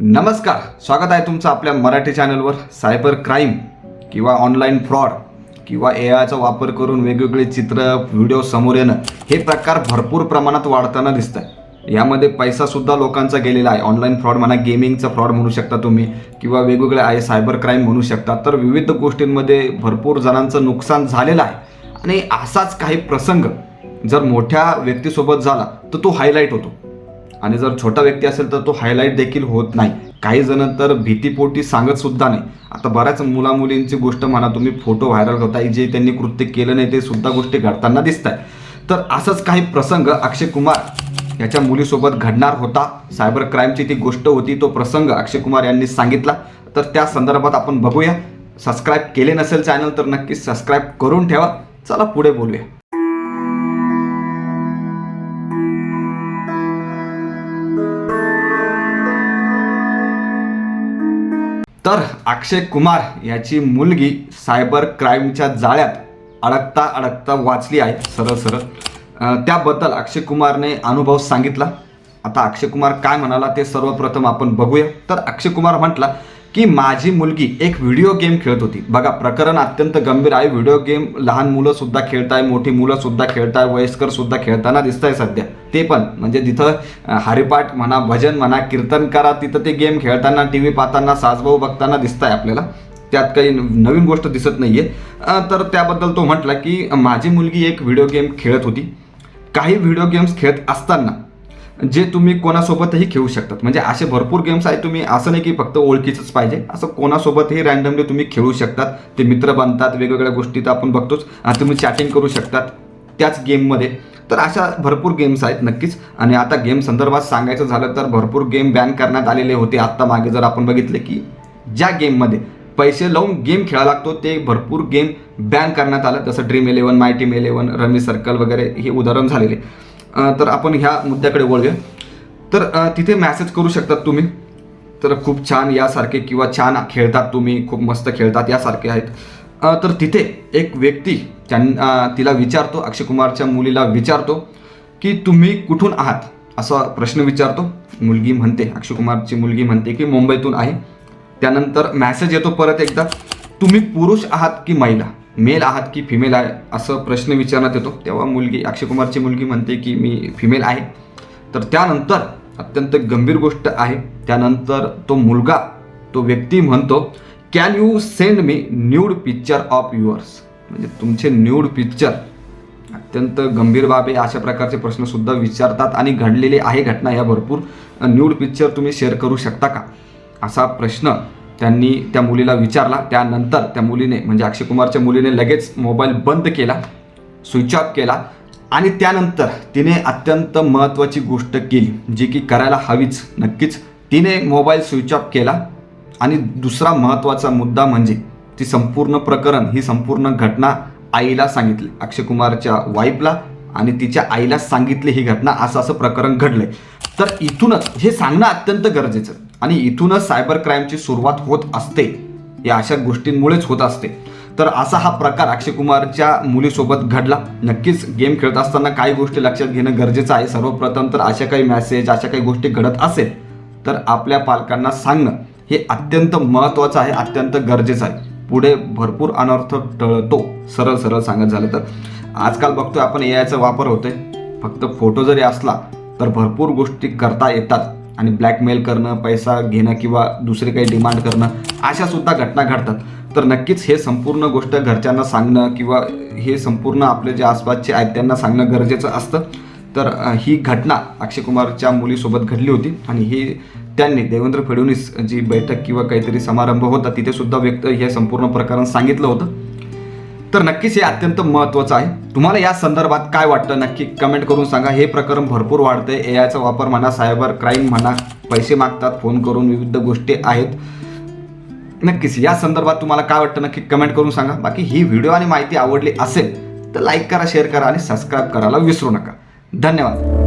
नमस्कार स्वागत आहे तुमचं आपल्या मराठी चॅनलवर. सायबर क्राईम किंवा ऑनलाईन फ्रॉड किंवा ए आयचा वापर करून वेगवेगळे चित्र व्हिडिओ समोर येणं हे प्रकार भरपूर प्रमाणात वाढताना दिसत आहे यामध्ये पैसासुद्धा लोकांचा गेलेला आहे. ऑनलाईन फ्रॉड म्हणा गेमिंगचा फ्रॉड म्हणू शकता तुम्ही किंवा वेगवेगळे आहे सायबर क्राईम म्हणू शकता तर विविध गोष्टींमध्ये भरपूर जणांचं नुकसान झालेलं आहे. आणि असाच काही प्रसंग जर मोठ्या व्यक्तीसोबत झाला तर तो हायलाईट होतो. आणि जर छोटा व्यक्ती असेल तर तो हायलाईट देखील होत नाही. काही जण तर भीतीपोटी सांगत सुद्धा नाही. आता बऱ्याच मुलामुलींची गोष्ट म्हणा तुम्ही फोटो व्हायरल होताय जे त्यांनी कृत्य केलं नाही ते सुद्धा गोष्टी घडताना दिसत आहे तर असंच काही प्रसंग अक्षय कुमार याच्या मुलीसोबत घडणार होता. सायबर क्राईमची ती गोष्ट होती तो प्रसंग अक्षय कुमार यांनी सांगितला. तर त्या संदर्भात आपण बघूया. सबस्क्राईब केले नसेल चॅनल तर नक्कीच सबस्क्राईब करून ठेवा. चला पुढे बोलूया. तर अक्षय कुमार याची मुलगी सायबर क्राईमच्या जाळ्यात अडकता अडकता वाचली आहे सरळ सरळ. त्याबद्दल अक्षय कुमारने अनुभव सांगितला. आता अक्षय कुमार काय म्हणाला ते सर्वप्रथम आपण बघूया. तर अक्षय कुमार म्हटला की माझी मुलगी एक व्हिडिओ गेम खेळत होती. बघा प्रकरण अत्यंत गंभीर आहे. व्हिडिओ गेम लहान मुलं सुद्धा खेळताय मोठी मुलं सुद्धा खेळताय वयस्कर सुद्धा खेळताना आहे सध्या. ते पण म्हणजे जिथं हरिपाठ म्हणा भजन म्हणा कीर्तन करा तिथं ते गेम खेळताना टी व्ही पाहताना सासभाऊ बघताना दिसत आहे आपल्याला. त्यात काही नवीन गोष्ट दिसत नाहीये. तर त्याबद्दल तो म्हटला की माझी मुलगी एक व्हिडिओ गेम खेळत होती. काही व्हिडिओ गेम्स खेळत असताना जे तुम्ही कोणासोबतही खेळू शकतात. म्हणजे असे भरपूर गेम्स आहेत तुम्ही असं नाही की फक्त ओळखीचंच पाहिजे. असं कोणासोबतही रँडमली तुम्ही खेळू शकतात. ते मित्र बनतात वेगवेगळ्या गोष्टी तर आपण बघतोच. तुम्ही चॅटिंग करू शकतात त्याच गेममध्ये तर अशा भरपूर गेम्स आहेत नक्कीच. आणि आता गेम संदर्भात सांगायचं झालं तर भरपूर गेम बॅन करण्यात आलेले होते. आत्ता मागे जर आपण बघितले की ज्या गेममध्ये पैसे लावून गेम खेळा लागतो ते भरपूर गेम बॅन करण्यात आलं. जसं dream eleven my team eleven rummy circle वगैरे हे उदाहरण झालेले. तर आपण ह्या मुद्द्याकडे वळूया तर तिथे मॅसेज करू शकतात तुम्ही. तर खूप छान यासारखे किंवा छान खेळतात तुम्ही खूप मस्त खेळतात यासारखे आहेत. तर तिथे एक व्यक्ती त्यां तिला विचारतो अक्षय कुमारच्या मुलीला विचारतो की तुम्ही कुठून आहात? असा प्रश्न विचारतो. मुलगी म्हणते अक्षय कुमारची मुलगी म्हणते की मुंबईतून आहे. त्यानंतर मॅसेज येतो परत एकदा. तुम्ही पुरुष आहात की महिला? मेल आहात की फिमेल आहे असं प्रश्न विचारण्यात येतो. तेव्हा मुलगी अक्षय कुमारची मुलगी म्हणते की मी फिमेल आहे. तर त्यानंतर अत्यंत गंभीर गोष्ट आहे. त्यानंतर तो मुलगा तो व्यक्ती म्हणतो can you send me nude picture of yours म्हणजे तुमचे न्यूड पिक्चर अत्यंत गंभीर बाबी अशा प्रकारचे प्रश्नसुद्धा विचारतात आणि घडलेली आहे घटना या भरपूर. न्यूड पिक्चर तुम्ही शेअर करू शकता का? असा प्रश्न त्यांनी त्या मुलीला विचारला. त्यानंतर त्या मुलीने म्हणजे अक्षय कुमारच्या मुलीने लगेच मोबाईल बंद केला स्विच ऑफ केला आणि त्यानंतर तिने अत्यंत महत्त्वाची गोष्ट केली जी की करायला हवीच. नक्कीच तिने मोबाईल स्विच ऑफ केला आणि दुसरा महत्त्वाचा मुद्दा म्हणजे ती संपूर्ण प्रकरण ही संपूर्ण घटना आईला सांगितली अक्षय कुमारच्या वाईफला आणि तिच्या आईला सांगितली ही घटना असं असं प्रकरण घडलंय. तर इथूनच हे सांगणं अत्यंत गरजेचं आणि इथूनच सायबर क्राईमची सुरुवात होत असते. या अशा गोष्टींमुळेच होत असते. तर असा हा प्रकार अक्षय कुमारच्या मुलीसोबत घडला. नक्कीच गेम खेळत असताना काही गोष्टी लक्षात घेणं गरजेचं आहे. सर्वप्रथम तर अशा काही मॅसेज अशा काही गोष्टी घडत असेल तर आपल्या पालकांना सांगणं हे अत्यंत महत्त्वाचं आहे अत्यंत गरजेचं आहे. पुढे भरपूर अनर्थ टळतो सरळ सरळ सांगत झालं तर. आजकाल बघतोय आपण ए आयचा वापर होतोय. फक्त फोटो जरी असला तर भरपूर गोष्टी करता येतात. आणि ब्लॅकमेल करणं पैसा घेणं किंवा दुसरे काही डिमांड करणं अशा सुद्धा घटना घडतात. तर नक्कीच हे संपूर्ण गोष्ट घरच्यांना सांगणं किंवा हे संपूर्ण आपले जे आसपासचे आहेत त्यांना सांगणं गरजेचं असतं. तर ही घटना अक्षय कुमारच्या मुलीसोबत घडली होती आणि ही त्यांनी देवेंद्र फडणवीस जी बैठक किंवा काहीतरी समारंभ होता तिथे सुद्धा व्यक्त हे संपूर्ण प्रकरण सांगितलं होतं. तर नक्कीच हे अत्यंत महत्त्वाचं आहे. तुम्हाला या संदर्भात काय वाटतं? नक्की कमेंट करून सांगा. हे प्रकरण भरपूर वाढतंय ए आयचा वापर म्हणा सायबर क्राईम म्हणा पैसे मागतात फोन करून विविध गोष्टी आहेत. नक्कीच या संदर्भात तुम्हाला काय वाटतं? नक्की कमेंट करून सांगा. बाकी ही व्हिडिओ आणि माहिती आवडली असेल तर लाईक करा शेअर करा आणि सबस्क्राईब करायला विसरू नका. धन्यवाद.